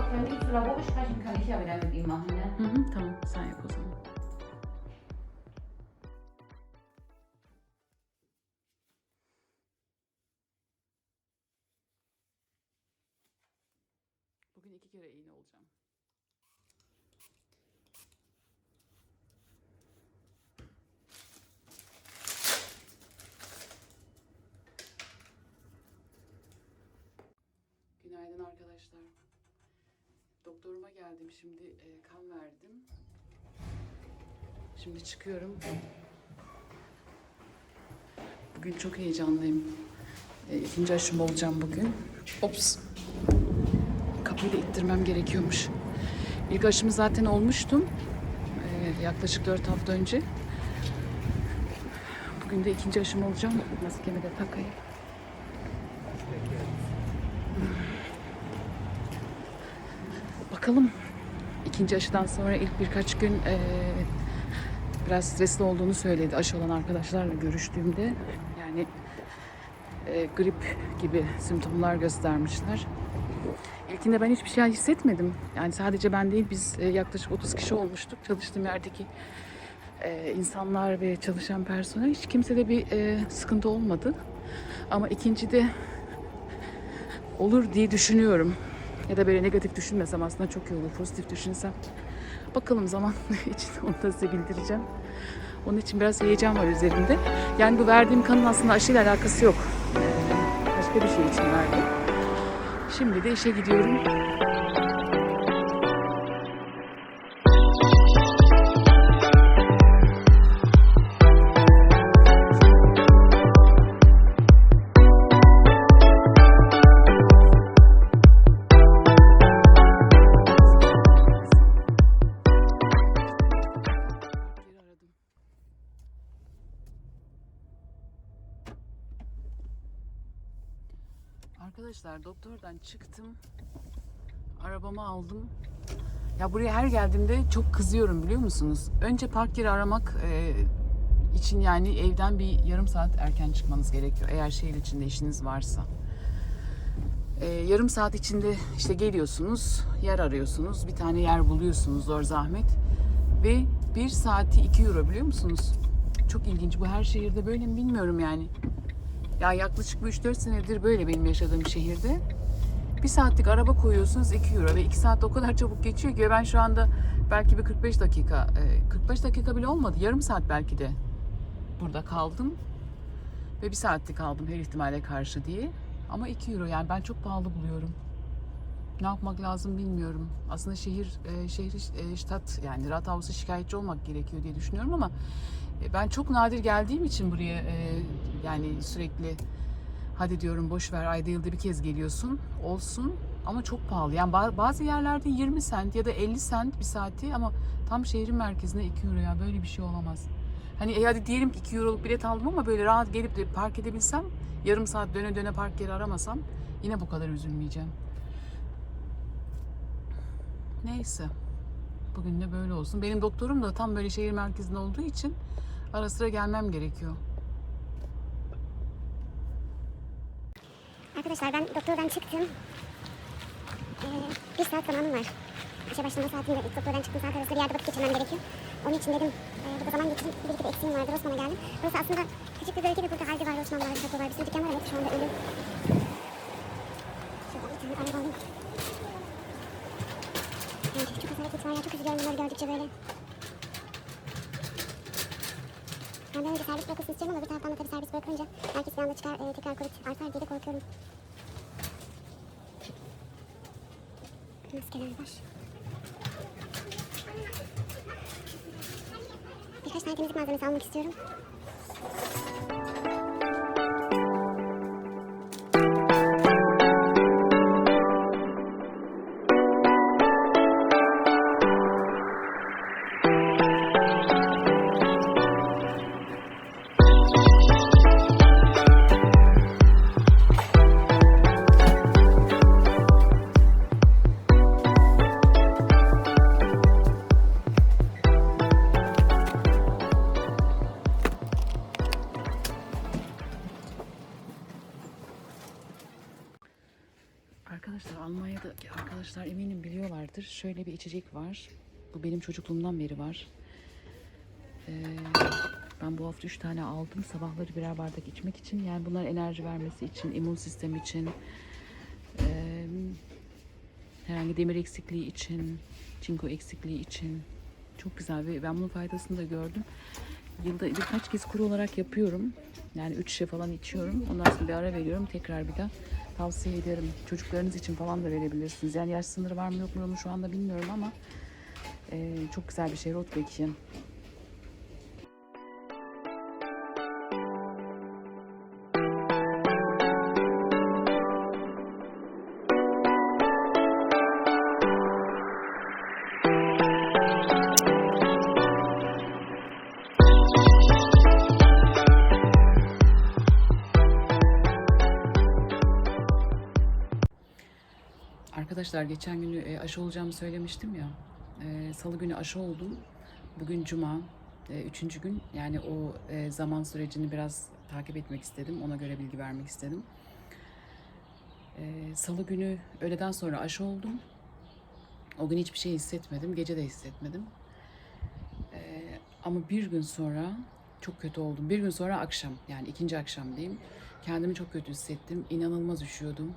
du Labor besprechen, kann ich ja wieder mit ihm machen, ne? Hı, tamam sen yap o zaman. Bugün iki kere iğne olacağım. Günaydın arkadaşlar. Doktoruma geldim şimdi e, kan verdim. Şimdi çıkıyorum. Bugün çok heyecanlıyım. E, ikinci aşım olacağım bugün. Ops. Kapıyı da ittirmem gerekiyormuş. İlk aşımı zaten olmuştum. E, yaklaşık 4 hafta önce. Bugün de ikinci aşım olacağım. Maskemi de takayım. Bakalım. İkinci aşıdan sonra ilk birkaç gün eee, biraz stresli olduğunu söyledi aşı olan arkadaşlarla görüştüğümde. Yani eee, grip gibi simptomlar göstermişler. İlkinde ben hiçbir şey hissetmedim. Yani sadece ben değil biz e, yaklaşık 30 kişi olmuştuk. Çalıştığım yerdeki e, insanlar ve çalışan personel hiç kimsede bir e, sıkıntı olmadı. Ama ikincide olur diye düşünüyorum. Ya da böyle negatif düşünmesem aslında çok iyi olur. Pozitif düşünsem. Bakalım zaman için onu da size bildireceğim. Onun için biraz heyecan var üzerimde. Yani bu verdiğim kanın aslında aşıyla alakası yok. Başka bir şey için verdim. Şimdi de işe gidiyorum. Arkadaşlar doktordan çıktım. Arabamı aldım. Ya buraya her geldiğimde çok kızıyorum biliyor musunuz? Önce park yeri aramak e, için yani evden bir yarım saat erken çıkmanız gerekiyor. Eğer şehir içinde işiniz varsa. E, yarım saat içinde işte geliyorsunuz, yer arıyorsunuz. Bir tane yer buluyorsunuz zor zahmet. Ve bir saati 2 euro biliyor musunuz? Çok ilginç. Bu her şehirde böyle mi bilmiyorum yani. Ya yaklaşık bir 3-4 senedir böyle benim yaşadığım şehirde. Bir saatlik araba koyuyorsunuz 2 euro ve 2 saat o kadar çabuk geçiyor ki ben şu anda belki bir 45 dakika, e, 45 dakika bile olmadı. Yarım saat belki de burada kaldım. Ve bir saatlik kaldım her ihtimale karşı diye. Ama 2 euro yani ben çok pahalı buluyorum. Ne yapmak lazım bilmiyorum. Aslında şehir, e, şehri, e, ştat yani Rathavus'a şikayetçi olmak gerekiyor diye düşünüyorum ama e, ben çok nadir geldiğim için buraya e, yani sürekli hadi diyorum boş ver ayda yılda bir kez geliyorsun olsun ama çok pahalı. Yani ba- bazı yerlerde 20 sent ya da 50 sent bir saati ama tam şehrin merkezinde 2 euro ya böyle bir şey olamaz. Hani e, hadi diyelim ki 2 euroluk bilet aldım ama böyle rahat gelip de park edebilsem yarım saat döne döne park yeri aramasam yine bu kadar üzülmeyeceğim. Neyse. Bugün de böyle olsun. Benim doktorum da tam böyle şehir merkezinde olduğu için ara sıra gelmem gerekiyor. Arkadaşlar ben doktordan çıktım. Ee, bir saat zamanım var. İşe başlama saatimde ilk doktordan çıktım saat arasında bir yerde vakit geçirmem gerekiyor. Onun için dedim e, burada zaman geçirip bir iki de eksiğim vardı. Osman'a geldim. Burası aslında küçük bir bölge ve burada Aldi var, Osman var, Taco var. Sürü dükkan var ama şu anda ölü. Şuradan bir tane araba alayım. Yani çok az hareket var ya çok üzülüyorum bunları gördükçe böyle. Ben böyle bir servis bırakılsın istiyorum ama bir taraftan da tabii servis bırakınca herkes bir anda çıkar e, tekrar Covid artar diye de korkuyorum. Maskeler var. Birkaç tane temizlik malzemesi almak istiyorum. Arkadaşlar eminim biliyorlardır. Şöyle bir içecek var. Bu benim çocukluğumdan beri var. Ee, ben bu hafta 3 tane aldım. Sabahları birer bardak içmek için. Yani bunlar enerji vermesi için, immün sistem için, ee, herhangi demir eksikliği için, çinko eksikliği için. Çok güzel ve ben bunun faydasını da gördüm. Yılda birkaç kez kuru olarak yapıyorum. Yani 3 şişe falan içiyorum. Ondan sonra bir ara veriyorum. Tekrar bir daha tavsiye ederim. Çocuklarınız için falan da verebilirsiniz. Yani yaş sınırı var mı yok mu onu şu anda bilmiyorum ama e, çok güzel bir şey Rotbek'in. Arkadaşlar geçen günü e, aşı olacağımı söylemiştim ya. E, Salı günü aşı oldum. Bugün cuma. e, Üçüncü gün. Yani o zaman sürecini biraz takip etmek istedim. Ona göre bilgi vermek istedim. Salı günü öğleden sonra aşı oldum. O gün hiçbir şey hissetmedim. Gece de hissetmedim. Ama bir gün sonra çok kötü oldum. Bir gün sonra akşam yani ikinci akşam diyeyim. Kendimi çok kötü hissettim. İnanılmaz üşüyordum.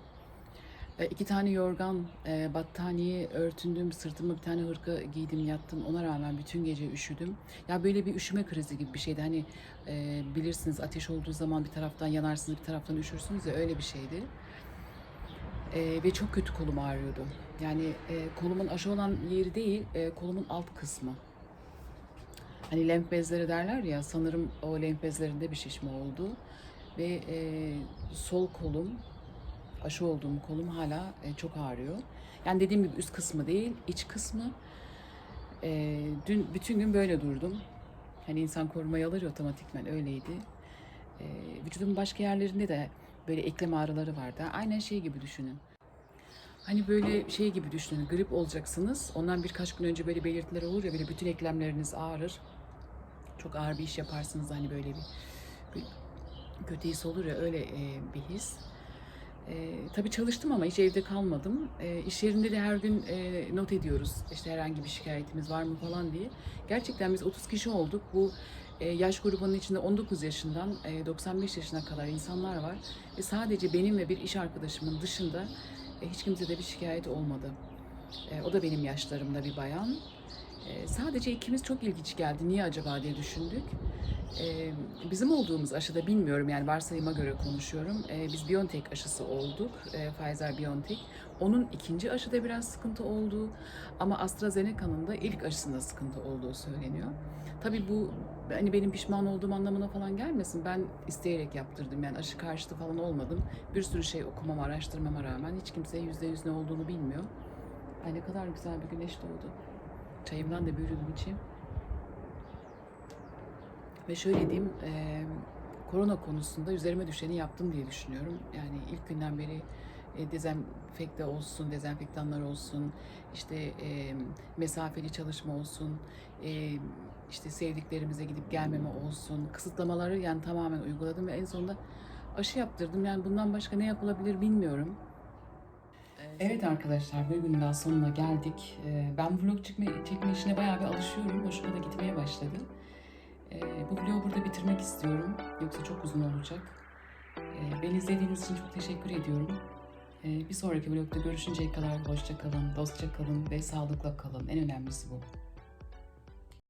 E, iki tane yorgan, e, battaniye örtündüm, sırtıma bir tane hırka giydim, yattım. Ona rağmen bütün gece üşüdüm. Ya böyle bir üşüme krizi gibi bir şeydi. Hani e, bilirsiniz ateş olduğu zaman bir taraftan yanarsınız, bir taraftan üşürsünüz ya öyle bir şeydi. E, ve çok kötü kolum ağrıyordu. Yani e, kolumun aşı olan yeri değil, e, kolumun alt kısmı. Hani lenf bezleri derler ya, sanırım o lenf bezlerinde bir şişme oldu. Ve e, sol kolum, aşı olduğum kolum hala e, çok ağrıyor. Yani dediğim gibi üst kısmı değil, iç kısmı. E, dün bütün gün böyle durdum. Hani insan korumayı alır ya otomatikmen öyleydi. E, vücudumun başka yerlerinde de böyle eklem ağrıları vardı. Aynen şey gibi düşünün. Hani böyle şey gibi düşünün, grip olacaksınız. Ondan birkaç gün önce böyle belirtiler olur ya, böyle bütün eklemleriniz ağrır. Çok ağır bir iş yaparsınız hani böyle bir, bir kötü his olur ya, öyle e, bir his. E, tabii çalıştım ama hiç evde kalmadım. E, iş yerinde de her gün e, not ediyoruz. İşte herhangi bir şikayetimiz var mı falan diye. Gerçekten biz 30 kişi olduk. Bu e, yaş grubunun içinde 19 yaşından e, 95 yaşına kadar insanlar var. Ve sadece benim ve bir iş arkadaşımın dışında e, hiç kimse de bir şikayet olmadı. E, o da benim yaşlarımda bir bayan. E, sadece ikimiz çok ilginç geldi. Niye acaba diye düşündük. E, bizim olduğumuz aşıda bilmiyorum yani varsayıma göre konuşuyorum. E, biz BioNTech aşısı olduk. E, Pfizer BioNTech. Onun ikinci aşıda biraz sıkıntı oldu. Ama AstraZeneca'nın da ilk aşısında sıkıntı olduğu söyleniyor. Tabii bu hani benim pişman olduğum anlamına falan gelmesin. Ben isteyerek yaptırdım yani aşı karşıtı falan olmadım. Bir sürü şey okumama, araştırmama rağmen hiç kimse yüzde yüz ne olduğunu bilmiyor. Ay ne kadar güzel bir güneş doğdu. Çayımdan da bir yudum içeyim. Ve şöyle diyeyim, e, korona konusunda üzerime düşeni yaptım diye düşünüyorum. Yani ilk günden beri e, dezenfekte olsun, dezenfektanlar olsun, işte e, mesafeli çalışma olsun, e, işte sevdiklerimize gidip gelmeme olsun, kısıtlamaları yani tamamen uyguladım ve en sonunda aşı yaptırdım. Yani bundan başka ne yapılabilir bilmiyorum. Evet arkadaşlar bir daha sonuna geldik. Ee, Ben vlog çekme, çekme işine bayağı bir alışıyorum. Hoşuma da gitmeye başladı. Ee, Bu vlogu burada bitirmek istiyorum. Yoksa çok uzun olacak. Ee, Beni izlediğiniz için çok teşekkür ediyorum. Bir sonraki vlogda görüşünceye kadar hoşça kalın, dostça kalın ve sağlıkla kalın. En önemlisi bu.